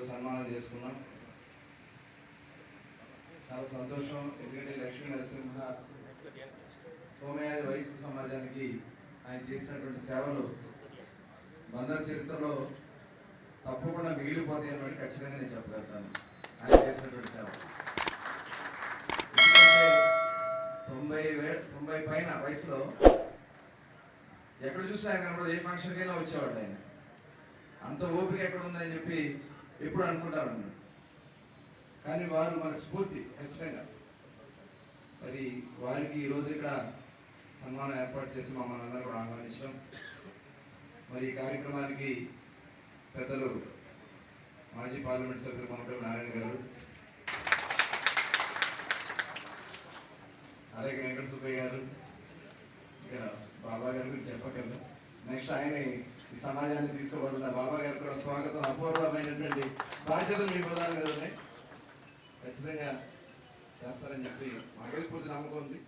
సన్మానం చేసుకున్నాం. చాలా సంతోషం. ఎందుకంటే లక్ష్మీ నరసింహ సోమయాజి వయసు సమాజానికి ఆయన చేసినటువంటి సేవలు బందర్ చరిత్రలో తప్పకుండా మిగిలిపోతాయి అని ఖచ్చితంగా నేను చెప్పగలుగుతాను. ఆయన చేసినటువంటి సేవ. తొంభై వే తొంభై పైన వయసులో ఎక్కడ చూసినా ఆయన ఏ ఫంక్షన్కైనా అయినా వచ్చేవాడు ఆయన. అంత ఓపిక ఎక్కడ ఉందని చెప్పి ఎప్పుడు అనుకుంటారు కానీ వారు మన స్ఫూర్తి ఖచ్చితంగా. మరి వారికి ఈరోజు ఇక్కడ సన్మానం ఏర్పాటు చేసి మమ్మల్ని అందరూ కూడా ఆహ్వానించడం మరి ఈ కార్యక్రమానికి పెద్దలు మాజీ పార్లమెంట్ సభ్యులు మమటం నారాయణ గారు అలాగే వెంకట సుబ్బయ్య గారు ఇక బాబా గారి గురించి చెప్పగలరు నెక్స్ట్ ఆయన ఈ సమాజాన్ని తీసుకోబడుతున్న బాబా గారు కూడా స్వాగతం. అపూర్వమైనటువంటి బాధ్యతలు మీ ప్రధాన మీద ఉన్నాయి. ఖచ్చితంగా చేస్తారని చెప్పి మాకైతే పూర్తి నమ్మకం ఉంది.